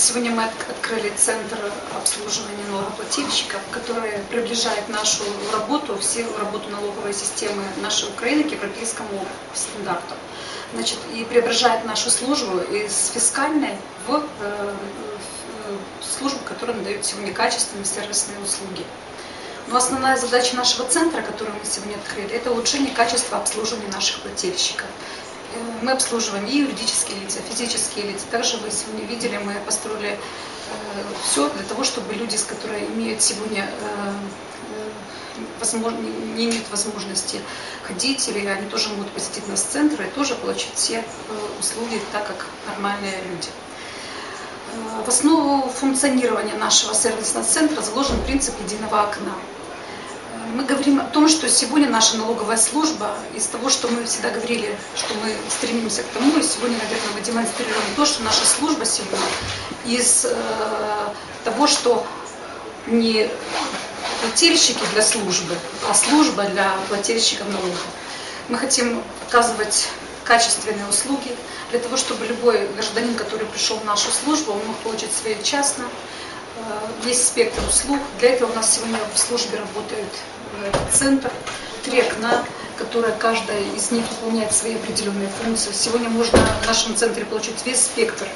Сегодня мы от- открыли центр обслуживания налогоплательщиков, который приближает нашу работу, всю работу налоговой системы нашей Украины к европейскому стандарту. Значит, и преображает нашу службу из фискальной в э, службу, которая дает сегодня качественные сервисные услуги. Но основная задача нашего центра, который мы сегодня открыли, это улучшение качества обслуживания наших плательщиков. Э, Мы обслуживаем и юридические лица, физические лица. Также вы сегодня видели, мы построили все для того, чтобы люди, с которые имеют сегодня э, э, возможно, не имеют возможности ходить, или они тоже могут посетить нас центр и тоже получить все э, услуги так, как нормальные люди. Э, В основу функционирования нашего сервисного центра заложен принцип единого окна. Мы говорим о том, что сегодня наша налоговая служба, из того, что мы всегда говорили, что мы стремимся к тому, и сегодня, наверное, мы демонстрируем то, что наша служба сегодня из э, того, что не плательщики для службы, а служба для плательщиков налогов. Мы хотим оказывать качественные услуги для того, чтобы любой гражданин, который пришел в нашу службу, он мог получить своечасно э, весь спектр услуг. Для этого у нас сегодня в службе работает э, центр, три окна, которые каждая из них выполняет свои определенные функции. Сегодня можно в нашем центре получить весь спектр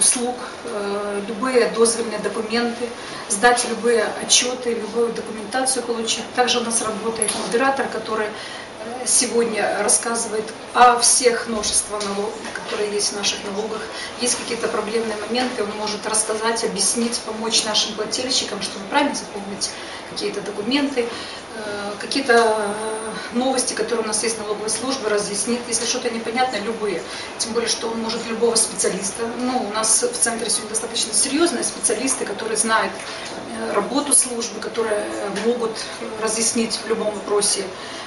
услуг, э, любые дозвольные документы, сдать любые отчеты, любую документацию получить. Также у нас работает модератор, который сегодня рассказывает о всех множествах налогов, которые есть в наших налогах. Есть какие-то проблемные моменты, он может рассказать, объяснить, помочь нашим плательщикам, чтобы правильно заполнить какие-то документы, какие-то э, новости, которые у нас есть налоговой службе, разъяснит. Если что-то непонятно, любые. Тем более, что он может любого специалиста. Ну, у нас в центре сегодня достаточно серьезные специалисты, которые знают э, работу службы, которые могут разъяснить в любом вопросе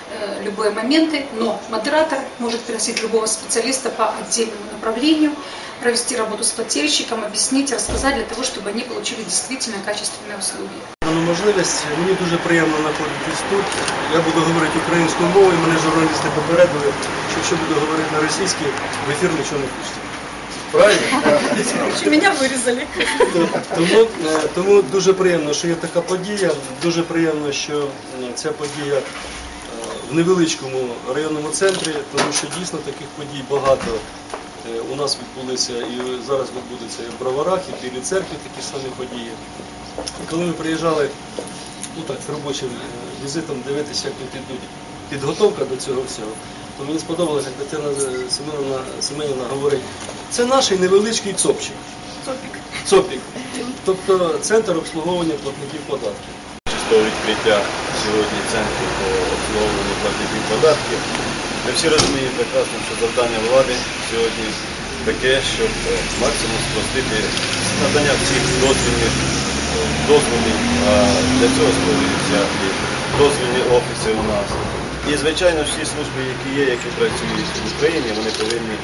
э, любые моменты, но модератор может пригласить любого специалиста по отдельному направлению, провести работу с плательщиком, объяснить, рассказать для того, чтобы они получили действительно качественные услуги. Можливість мені дуже приємно знаходитись тут. Я буду говорити українською мовою, мене журналісти попередили, що якщо буду говорити на російській, в ефір нічого не пустять. Правильно? Меня вырезали. Тому, е, тому дуже приємно, що є така подія. Дуже приємно, що е, ця подія е, в невеличкому районному центрі, тому що дійсно таких подій багато. Е, У нас відбулися і зараз відбудеться і в Броварах, і в Білій церкві такі самі події. І коли ми приїжджали ну так, з робочим е, візитом дивитися, як тут ідуть підготовка до цього всього, то мені сподобалося, як Тетяна е, Семенівна, Семенівна говорить, це наш невеличкий цопчик. Цопік. Тобто центр обслуговування платників податків. Чистого відкриття сьогодні центру по обслуговуванню платників податків. Ми всі розуміємо прекрасно, що завдання влади сьогодні таке, щоб е, максимум спростити надання всіх дозвільних е, дозволів, для цього створюються і дозвільні офіси у нас. І, звичайно, всі служби, які є, які працюють в Україні, вони повинні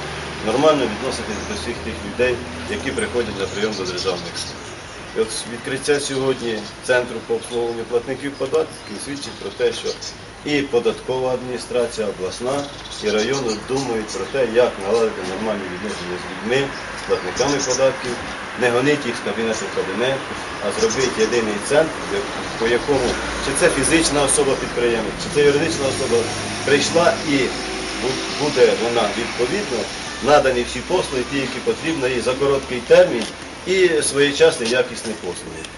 нормально відноситись до всіх тих людей, які приходять на прийом до державних. І от відкриття сьогодні центру по обслуговуванню платників податків свідчить про те, що і податкова адміністрація, обласна і райони думають про те, як наладити нормальні відносини з людьми, з платниками податків, не гонити їх з кабінету в кабінет, а зробити єдиний центр, по якому чи це фізична особа підприємець, чи це юридична особа прийшла і буде вона відповідно надані всі послуги, ті, які потрібно, і за короткий термін, і своєчасні якісні послуги.